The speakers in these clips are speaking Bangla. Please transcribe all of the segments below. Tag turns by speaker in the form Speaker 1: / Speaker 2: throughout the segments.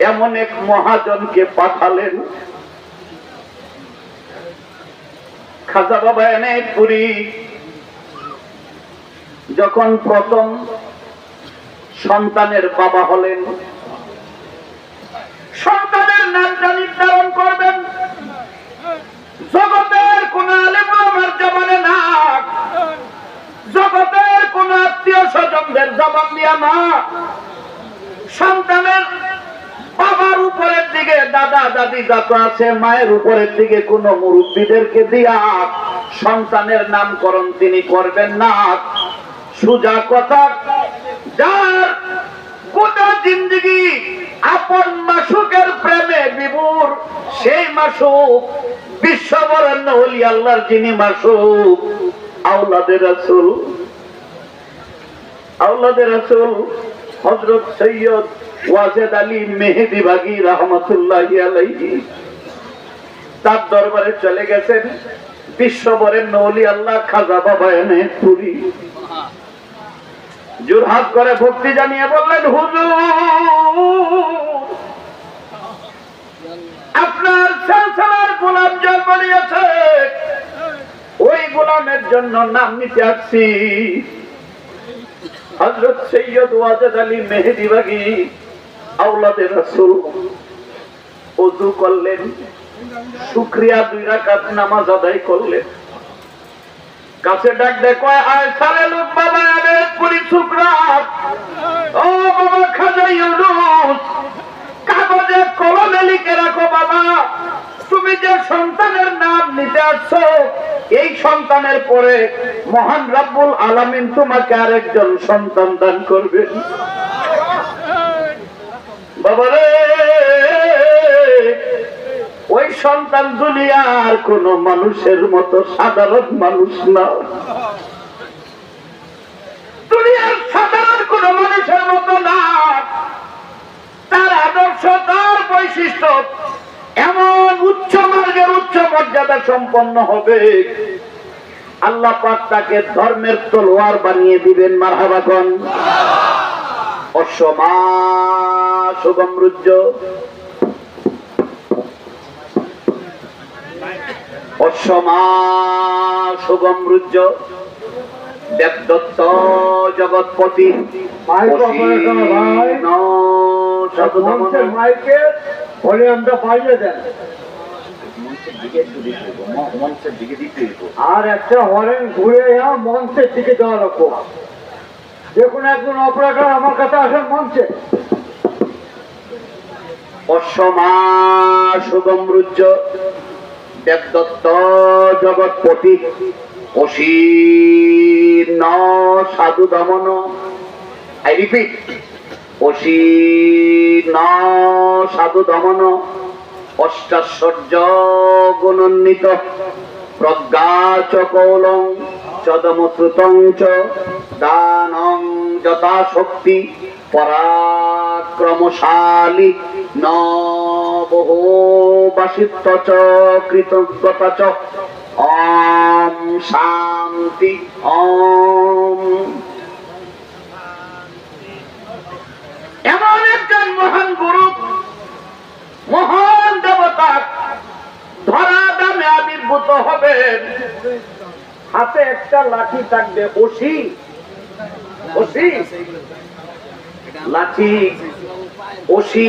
Speaker 1: এমন এক মহাজনকে পাঠালেন। খাজা বাবা এনে পুরী। যখন প্রথম সন্তানের বাবা হলেন, সন্তানের নামটা নির্ধারণ করবেন। আছে, মায়ের উপরের দিকে কোন মুরব্বীদেরকে দিয়া সন্তানের নামকরণ তিনি করবেন না। সুজা কথা, যার গোটা জিন্দগি আপন মাসুকের প্রেমে বিভোর সেই মাসুক বিশ্ববরণ্য হলি আল্লাহর যিনি মাসুক। আউলাদের রাসূল আউলাদের হযরত সৈয়দ ওয়াজেদ আলী মেহেদি বাগি রহমতুল্লাহি আলাইহি। তার দরবারে চলে গেছেন বিশ্ববরেণ্য ওলি আল্লাহ খাজা বাবা এনে পুরী। জোরহাত করে ভক্তি জানিয়ে বললেন, হুজুর, আপনার সংসার গোলাম জন্ম নিয়েছে। ওই গোলামের জন্য নাম নিতে আসছি। হজরত সৈয়দ ওয়াজেদ আলী মেহেদি বাগি আউলাদে রাসূল ওযু করলেন, শুকরিয়া দুই নামাজ আদায় করলেন। কাছে ডাক আয় সারে লোক, বাবা পুরি ও বাবা, খাজা ইউনুস, কাগজে কলমে লিখে রাখো, বাবা। তুমি যে সন্তানের নাম নিতে আসছো, এই সন্তানের পরে মহান রাব্বুল আলামিন তোমাকে আরেকজন সন্তান দান করবেন। বাবা রে ওই সন্তান দুনিয়ার কোন মানুষের মতো সাধারণ মানুষ না। দুনিয়ার সাধারণ কোন মানুষের মতো না। তার আদর্শ, তার বৈশিষ্ট্য এমন উচ্চ মার্গের উচ্চ মর্যাদা সম্পন্ন হবে। আল্লাহ পাক তাকে ধর্মের তলোয়ার বানিয়ে দিবেন মারহাবাগন অসমা শুভমরুজ্জ অসমা শুভমরুজ্জ দেবদত্ত জগৎপতি।
Speaker 2: আর একটা হরেন ঘুরে মঞ্চের দিকে দেওয়া রাখো দেখুন একজন অপারেটর আমার কাছে আসেন মঞ্চে।
Speaker 1: জগৎপতি অসীন সাধু দমন। আই রিপিট অসীন সাধু দমন। অষ্টাশ্বর্য গুণন্বিত প্রজ্ঞা চ কৌলং চদমশ্রুতং চ যথাশক্তি পরাক্রমশালী। ন কৃতজ্ঞতা চ। শান্তি এমন একজন মহান গুরু, মহান দেবতা ধরা দামে আবির্ভূত হবে হাতে একটা লাঠি থাকবে, ওসি। ওসি? লাঠি, ওসি।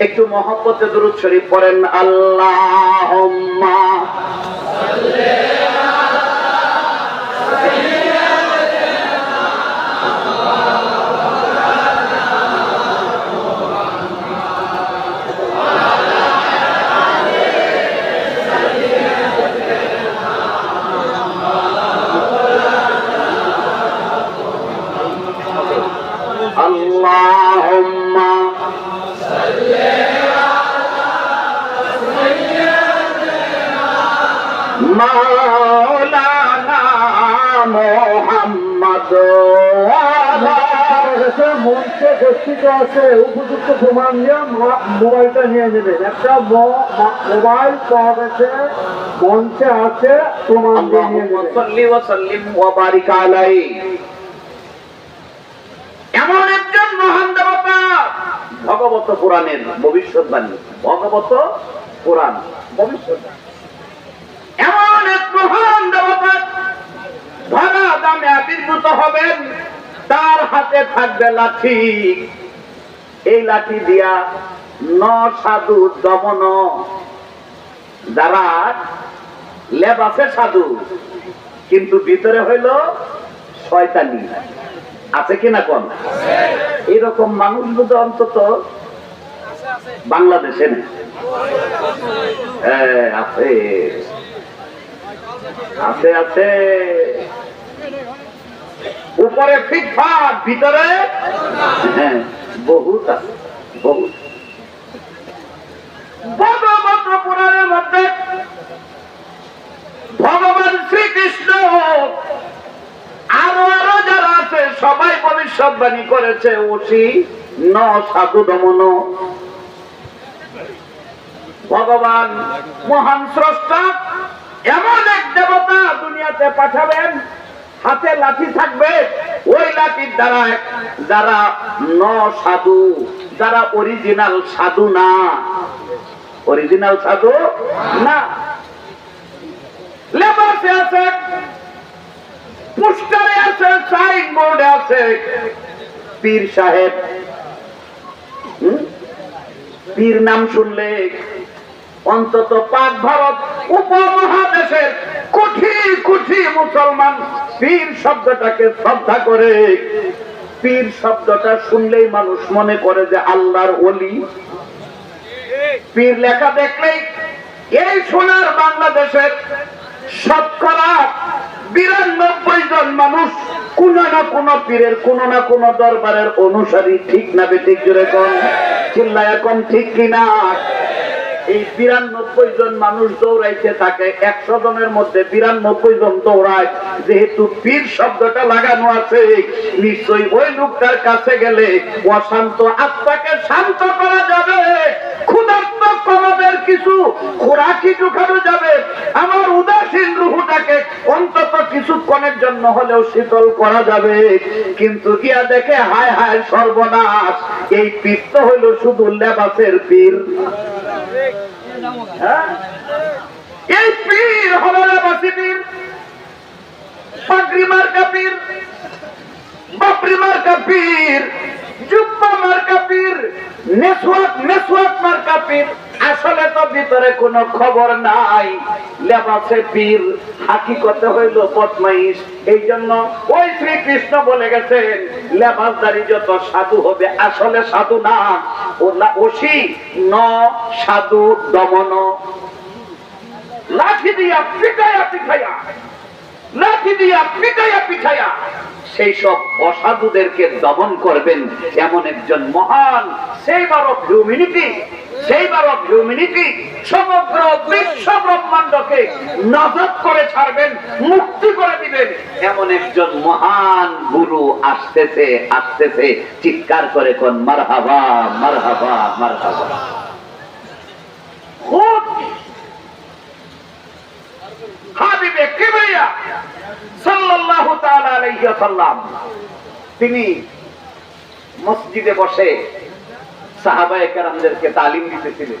Speaker 1: একটু মহব্বতে দূর শরীফ পড়েন আল্লাহ
Speaker 2: এসে মঞ্চে গচ্ছিত আছে উপযুক্ত প্রমাণ নিয়ে মোবাইলটা নিয়ে নেবেন একটা মোবাইল পাওয়া গেছে মঞ্চে আছে প্রমাণ দিয়ে নিয়ে নেবেন
Speaker 1: এমন একজন মহান দেবতা ভগবত পুরাণের ভবিষ্যৎবাণী। ভগবত পুরাণ। ভবিষ্যৎবাণী এমন এক মহান দেবতা ধরা দামে আবির্ভূত হবেন। তার হাতে থাকবে লাঠি। এই লাঠি দিয়া ন সাধু দমন। যারা লেবাসে সাধু কিন্তু ভিতরে হইল শয়তানি। আছে কিনা কোন? এরকম মানুষ বোধ অন্তত বাংলাদেশে হ্যাঁ, আছে। আছে আছে। উপরে ফিটফাট ভিতরে হ্যাঁ বহুত আছে বহুত। ভগবত পুরাণের মধ্যে ভগবান শ্রীকৃষ্ণ আরও আরও যারা আছে সবাই ভবিষ্যৎবাণী করেছে ওসি ন সাধু দমন ভগবান মহান স্রষ্টা এমন এক দেবতা দুনিয়াতে পাঠাবেন হাতে লাঠি থাকবে, ওই লাঠির দ্বারা যারা ন সাধু যারা অরিজিনাল সাধু না। অরিজিনাল সাধু না। লেবাসে আছে, পোস্টারে আছে সাইন বোর্ডে আছে। পীর সাহেব? পীর নাম শুনলে অন্তত পাক ভারত উপমহাদেশের মুসলমান পীর শব্দটাকে শ্রদ্ধা করে। পীর শব্দটা শুনলেই মানুষ মনে করে যে আল্লাহর অলি পীর লেখা দেখলেই, এই সোনার বাংলাদেশের শতকরা বিরানব্বই জন মানুষ কোন না কোন পীরের, কোন না কোন দরবারের অনুসারী ঠিক না বেঠিক জোরে কোন। চিল্লা এখন ঠিক কিনা? এই বিরানব্বই জন মানুষ দৌড়াইতে থাকে, একশো জনের মধ্যে বিরানব্বই জন দৌড়ায়। যেহেতু পীর শব্দটা লাগানো আছে, নিশ্চয়ই ওই লোকটার কাছে গেলে অশান্ত আত্মাকে শান্ত করা যাবে। হায় হায় সর্বনাশ, এই পীর তো হইল শুধু লেবাসের পীর? এই পীর হলো লেবাসী পীর পাগড়ি মার্কা পীর বাপরি মার্কা পীর, জুব্বা মার্কা পীর, নেসওয়াক নেসওয়াক মার্কা পীর। আসলে তো ভিতরে কোনো খবর নাই, লেবাসে পীর। হাকিকতে হইল এই জন্য ওই শ্রীকৃষ্ণ বলে গেছেন লেবাসদারি যত সাধু হবে, আসলে সাধু না। ও ওসি, ন, সাধু, দমন। লাঠি দিয়া পিটাইয়া পিঠাইয়া, লাঠি দিয়া পিটাইয়া পিঠাইয়া, সেই সব অসাধুদেরকে দমন করবেন এমন একজন মহান, saviour of humanity saviour of humanity সমগ্র বিশ্ব ব্রহ্মাণ্ডকে নজর করে ছাড়বেন, মুক্তি করে দিবেন। এমন একজন মহান গুরু আসতেছে আসতেছে, চিৎকার করে কোন, মারহাবা মারহাবা মারহাবা। হাবিবে কিবরিয়া সাল্লাল্লাহু তাআলা আলাইহি ওয়াসাল্লাম, তিনি মসজিদে বসে সাহাবায়ে কেরামদেরকে তালিম দিতেছিলেন।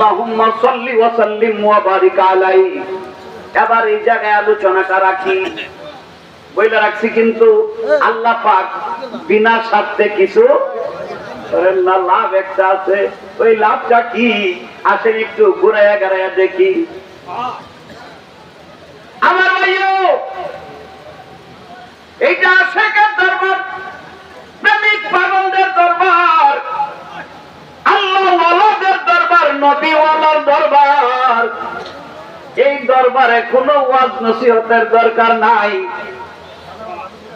Speaker 1: আল্লাহুম্মা এবার এই জায়গায় আলোচনাটা রাখি। বইলে রাখছি কিন্তু আল্লাহ পাক বিনা স্বার্থে কিছু লাভ একটা আছে। ওই লাভটা কি? আসেন একটু ঘুরাইয়া গাড়াইয়া দেখি। আমার ভাইও, এইটা দরবার, প্রেমিক পাগলদের দরবার আল্লাহওয়ালাদের দরবার নবীওয়ালার দরবার এই দরবারে কোনো ওয়াজ নসিহতের দরকার নাই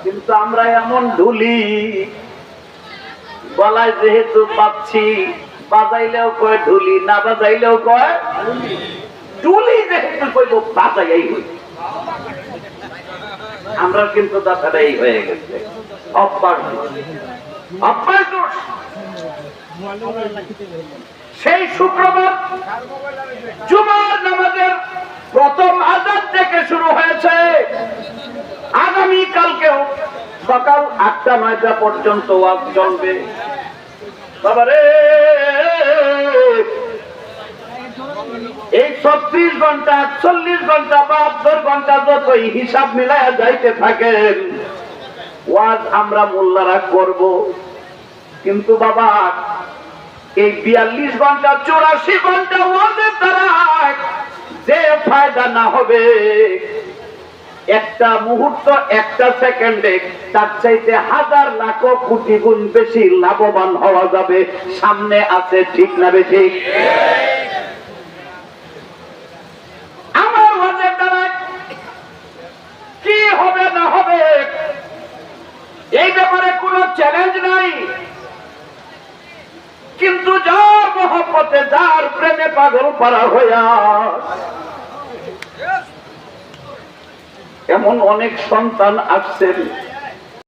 Speaker 1: কিন্তু আমরা এমন ঢুলি, গলায় যেহেতু পাচ্ছি, বাজাইলেও কয় ঢুলি, না বাজাইলেও কয় ঢুলি, যেহেতু কইব বাজাইয়াই হই আমরা কিন্তু দাদারাই হয়ে গেছে দোষ। অভ্যাস দোষ। সেই শুক্রবার জুমার নামাজের প্রথম আজাদ থেকে শুরু হয়েছে। আগামী কালকেও সকাল আটটা নয়টা পর্যন্ত ওয়াজ চলবে। এই ছত্রিশ ঘণ্টা আটচল্লিশ ঘণ্টা, বাহাত্তর ঘণ্টা যতই হিসাব মিলাইয়া যাইতে থাকেন ওয়াজ আমরা মোল্লারা করব। কিন্তু বাবা এই বিয়াল্লিশ ঘণ্টা, চৌরাশি ঘণ্টা ওয়াজের দ্বারা যে ফায়দা না হবে, একটা মুহূর্ত, একটা সেকেন্ডে তার চাইতে হাজার লাখ কোটি গুণ বেশি লাভবান হওয়া যাবে। সামনে আছে ঠিক না বেশি আমার ওয়াজের দ্বারা কি হবে না হবে এই ব্যাপারে কোনো চ্যালেঞ্জ নাই কিন্তু যার মহব্বতে যার প্রেমে পাগল পাড়া হইয়া। এমন অনেক সন্তান আসছেন।